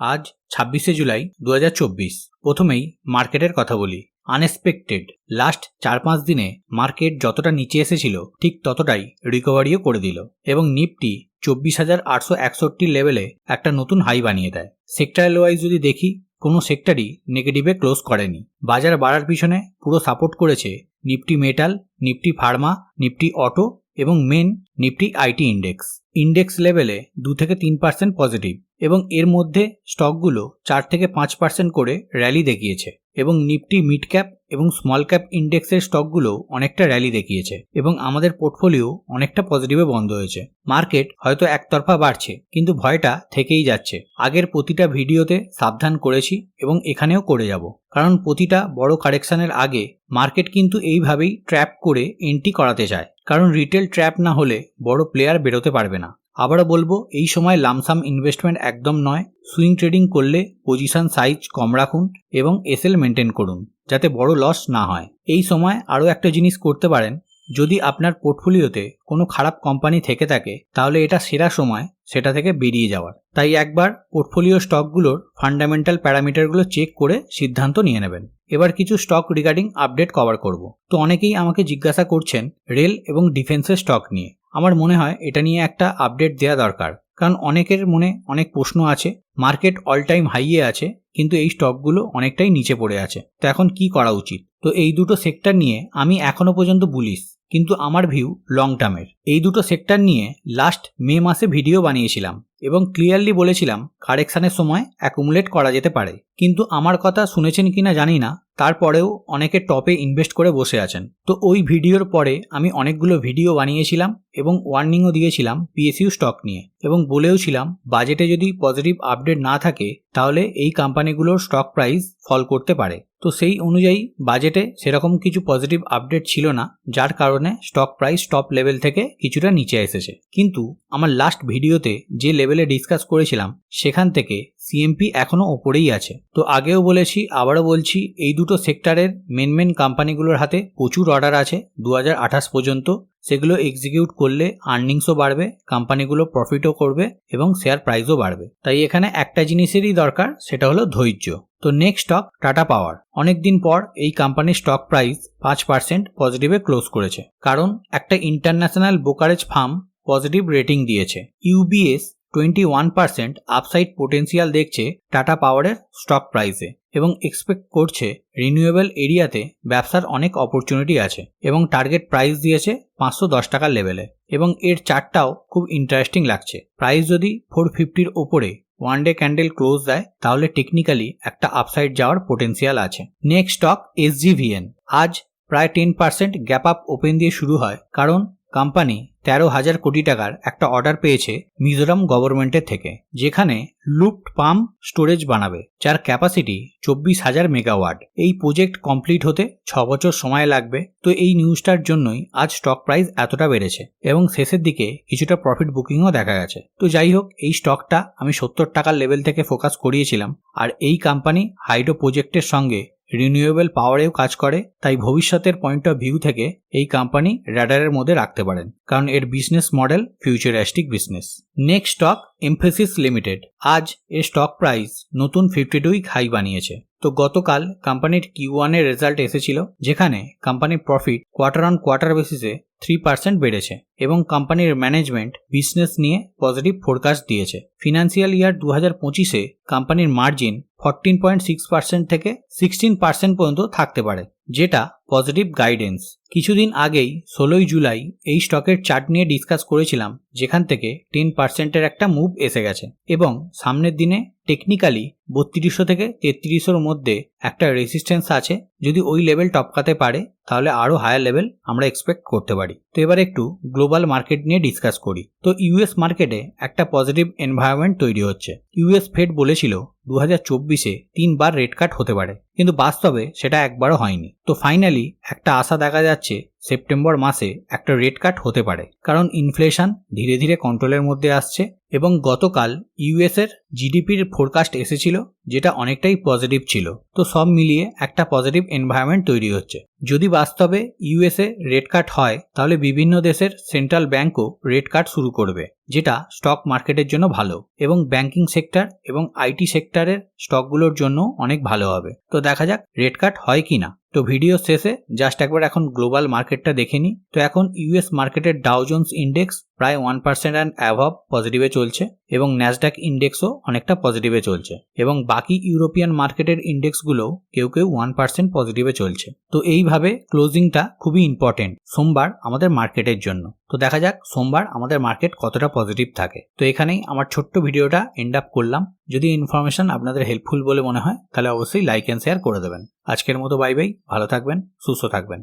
আজ ছাব্বিশে জুলাই দু হাজার চব্বিশ। প্রথমেই মার্কেটের কথা বলি। আনএক্সপেক্টেড। লাস্ট চার পাঁচ দিনে মার্কেট যতটা নিচে এসেছিল, ঠিক ততটাই রিকভারিও করে দিল এবং নিফটি চব্বিশ হাজার আটশো একষট্টি লেভেলে একটা নতুন হাই বানিয়ে দেয়। সেক্টরাল ওয়াইজ যদি দেখি, কোনো সেক্টরই নেগেটিভে ক্লোজ করেনি। বাজার বাড়ার পিছনে পুরো সাপোর্ট করেছে Nifty metal, Nifty pharma, Nifty auto এবং main Nifty IT index. Index লেভেলে দু থেকে তিন পার্সেন্ট পজিটিভ এবং এর মধ্যে স্টকগুলো চার থেকে পাঁচ পার্সেন্ট করে র্যালি দেখিয়েছে এবং নিফটি মিড ক্যাপ এবং স্মল ক্যাপ ইন্ডেক্সের স্টকগুলো অনেকটা র্যালি দেখিয়েছে এবং আমাদের পোর্টফোলিও অনেকটা পজিটিভে বন্ধ হয়েছে। মার্কেট হয়তো একতরফা বাড়ছে, কিন্তু ভয়টা থেকেই যাচ্ছে। আগের প্রতিটা ভিডিওতে সাবধান করেছি এবং এখানেও করে যাব। কারণ প্রতিটা বড় কারেকশনের আগে মার্কেট কিন্তু এইভাবেই ট্র্যাপ করে এন্ট্রি করাতে চায়। কারণ রিটেল ট্র্যাপ না হলে বড় প্লেয়ার বেরোতে পারবে না। আবারও বলব, এই সময় লামসাম ইনভেস্টমেন্ট একদম নয়। সুইং ট্রেডিং করলে পজিশন সাইজ কম রাখুন এবং এসএল মেনটেন করুন। যাতে বড় লস না হয়। এই সময় আরও একটা জিনিস করতে পারেন। যদি আপনার পোর্টফোলিওতে কোনো খারাপ কোম্পানি থেকে থাকে, তাহলে এটা সেরা সময় সেটা থেকে বেরিয়ে যাওয়ার। তাই একবার পোর্টফোলিও স্টকগুলোর ফান্ডামেন্টাল প্যারামিটারগুলো চেক করে সিদ্ধান্ত নিয়ে নেবেন। এবার কিছু স্টক রিগার্ডিং আপডেট কভার করব। তো অনেকেই আমাকে জিজ্ঞাসা করছেন রেল এবং ডিফেন্সের স্টক নিয়ে। আমার মনে হয় এটা নিয়ে একটা আপডেট দেওয়া দরকার। কারণ অনেকের মনে অনেক প্রশ্ন আছে মার্কেট অল টাইম হাইয়ে আছে, কিন্তু এই স্টকগুলো অনেকটাই নিচে পড়ে আছে। তো এখন কি করা উচিত? তো এই দুটো সেক্টর নিয়ে আমি এখনও পর্যন্ত বুলিশ কিন্তু আমার ভিউ লং টার্মের এই দুটো সেক্টর নিয়ে লাস্ট মে মাসে ভিডিও বানিয়েছিলাম। এবং ক্লিয়ারলি বলেছিলাম কারেকশানের সময় অ্যাকুমুলেট করা যেতে পারে। কিন্তু আমার কথা শুনেছেন কিনা জানি না, তারপরেও অনেকে টপে ইনভেস্ট করে বসে আছেন। তো ওই ভিডিওর পরে আমি অনেকগুলো ভিডিও বানিয়েছিলাম এবং ওয়ার্নিংও দিয়েছিলাম পিএসইউ স্টক নিয়ে। এবং বলেওছিলাম বাজেটে যদি পজিটিভ আপডেট না থাকে, তাহলে এই কোম্পানিগুলোর স্টক প্রাইস ফল করতে পারে। তো সেই অনুযায়ী বাজেটে সেরকম কিছু পজিটিভ আপডেট ছিল না, যার কারণে স্টক প্রাইস টপ লেভেল থেকে কিছুটা নিচে এসেছে। কিন্তু আমার লাস্ট ভিডিওতে যে লেভেলে ডিসকাস করেছিলাম, সেখান থেকে সিএমপি এখনও ওপরেই আছে। তো আগেও বলেছি, আবারও বলছি, এই দুটো সেক্টরের মেন মেন কোম্পানিগুলোর হাতে প্রচুর অর্ডার আছে দু হাজার আঠাশ পর্যন্ত। সেগুলো এক্সিকিউট করলে আর্নিংসও বাড়বে কোম্পানিগুলো প্রফিটও করবে এবং শেয়ার প্রাইসও বাড়বে। তাই এখানে একটা জিনিসেরই দরকার, সেটা হলো ধৈর্য। তো নেক্সট স্টক টাটা পাওয়ার অনেকদিন পর এই কোম্পানির স্টক প্রাইস পাঁচ পার্সেন্ট পজিটিভে ক্লোজ করেছে। কারণ একটা international brokerage firm positive rating দিয়েছে। UBS twenty one percent upside potential দেখছে টাটা পাওয়ারের স্টক প্রাইসে এবং এক্সপেক্ট করছে রিনিউয়েবল এরিয়াতে ব্যবসার অনেক অপরচুনিটি আছে এবং টার্গেট প্রাইস দিয়েছে পাঁচশো দশ টাকার লেভেলে এবং এর চার্টটাও খুব ইন্টারেস্টিং লাগছে। প্রাইস যদি ফোর ফিফটির ওপরে ওয়ান ডে ক্যান্ডেল ক্লোজ দেয়, তাহলে টেকনিক্যালি একটা আপসাইড যাওয়ার পোটেন্সিয়াল আছে। নেক্সট স্টক এসজিভিএন আজ প্রায় ten percent gap up open দিয়ে শুরু হয়, কারণ কোম্পানি তেরো হাজার কোটি টাকার একটা অর্ডার পেয়েছে মিজোরাম গভর্নমেন্টের থেকে, যেখানে লুপড পাম্প স্টোরেজ বানাবে, যার ক্যাপাসিটি চব্বিশ হাজার মেগাওয়াট এই প্রজেক্ট কমপ্লিট হতে ছ বছর সময় লাগবে। তো এই নিউজটার জন্যই আজ স্টক প্রাইস এতটা বেড়েছে এবং শেষের দিকে কিছুটা প্রফিট বুকিংও দেখা গেছে। তো যাই হোক, এই স্টকটা আমি সত্তর টাকার লেভেল থেকে ফোকাস করিয়েছিলাম। আর এই কোম্পানি হাইড্রো প্রজেক্টের সঙ্গে রিনিউয়েবল পাওয়ারেও কাজ করে, তাই ভবিষ্যতের পয়েন্ট অফ ভিউ থেকে এই কোম্পানি র্যাডারের মধ্যে রাখতে পারেন, কারণ এর business model futuristic business next stock Mphasis limited আজ এর স্টক প্রাইস নতুন ফিফটি উইক হাই বানিয়েছে। তো গতকাল কোম্পানির কিউ ওয়ানের রেজাল্ট এসেছিল, যেখানে কোম্পানির প্রফিট কোয়ার্টার অন কোয়ার্টার বেসিসে থ্রি পার্সেন্ট বেড়েছে এবং কোম্পানির ম্যানেজমেন্ট বিজনেস নিয়ে পজিটিভ ফোরকাস্ট দিয়েছে। ফিনান্সিয়াল ইয়ার দু হাজার পঁচিশে কোম্পানির margin fourteen point six percent থেকে সিক্সটিন পার্সেন্ট পর্যন্ত থাকতে পারে, যেটা পজিটিভ গাইডেন্স কিছুদিন আগেই, ষোলোই জুলাই, এই স্টকের চার্ট নিয়ে ডিসকাস করেছিলাম, যেখান থেকে টেন পার্সেন্টের একটা মুভ এসে গেছে। এবং সামনের দিনে টেকনিক্যালি বত্রিশশো থেকে তেত্রিশশোর মধ্যে একটা রেসিস্ট্যান্স আছে। যদি ওই লেভেল টপকাতে পারে, তাহলে আরও হায়ার লেভেল আমরা এক্সপেক্ট করতে পারি। তো এবার একটু গ্লোবাল মার্কেট নিয়ে ডিসকাস করি। তো ইউএস মার্কেটে একটা পজিটিভ এনভায়রনমেন্ট তৈরি হচ্ছে। ইউএস ফেড বলেছিল দু হাজার চব্বিশে তিনবার রেড কাট হতে পারে। কিন্তু বাস্তবে সেটা একবারও হয়নি। তো ফাইনালি একটা আশা দেখা যাচ্ছে সেপ্টেম্বর মাসে একটা রেড কাট হতে পারে। কারণ ইনফ্লেশন ধীরে ধীরে কন্ট্রোলের মধ্যে আসছে এবং গতকাল ইউএসের জিডিপির ফোরকাস্ট এসেছিল যেটা অনেকটাই পজিটিভ ছিল। তো সব মিলিয়ে একটা পজিটিভ এনভায়রনমেন্ট তৈরি হচ্ছে। যদি বাস্তবে ইউএসএ রেড কাট হয়, তাহলে বিভিন্ন দেশের সেন্ট্রাল ব্যাংকও রেড কাট শুরু করবে, যেটা স্টক মার্কেটের জন্য ভালো এবং ব্যাংকিং সেক্টর এবং আইটি সেক্টরের স্টকগুলোর জন্য অনেক ভালো হবে। তো দেখা যাক রেড কাট হয় কি না তো ভিডিও শেষে জাস্ট একবার এখন গ্লোবাল মার্কেটটা দেখে নি তো এখন ইউএস মার্কেটের ডাউজন্স ইন্ডেক্স প্রায় ওয়ান পার্সেন্ট অ্যান্ড অ্যাভাব পজিটিভে চলছে। এবং ন্যাসডাক ইন্ডেক্সও অনেকটা পজিটিভে চলছে। এবং বাকি ইউরোপিয়ান মার্কেটের ইন্ডেক্সগুলো কেউ কেউ ওয়ান পার্সেন্ট পজিটিভে চলছে। তো এইভাবে ক্লোজিংটা খুবই ইম্পর্টেন্ট সোমবার আমাদের মার্কেটের জন্য। তো দেখা যাক সোমবার আমাদের মার্কেট কতটা পজিটিভ থাকে। তো এখানেই আমার ছোট্ট ভিডিওটা এন্ড আপ করলাম। যদি ইনফরমেশন আপনাদের হেল্পফুল বলে মনে হয়, তাহলে অবশ্যই লাইক অ্যান্ড শেয়ার করে দেবেন। আজকের মতো বাই বাই ভালো থাকবেন, সুস্থ থাকবেন।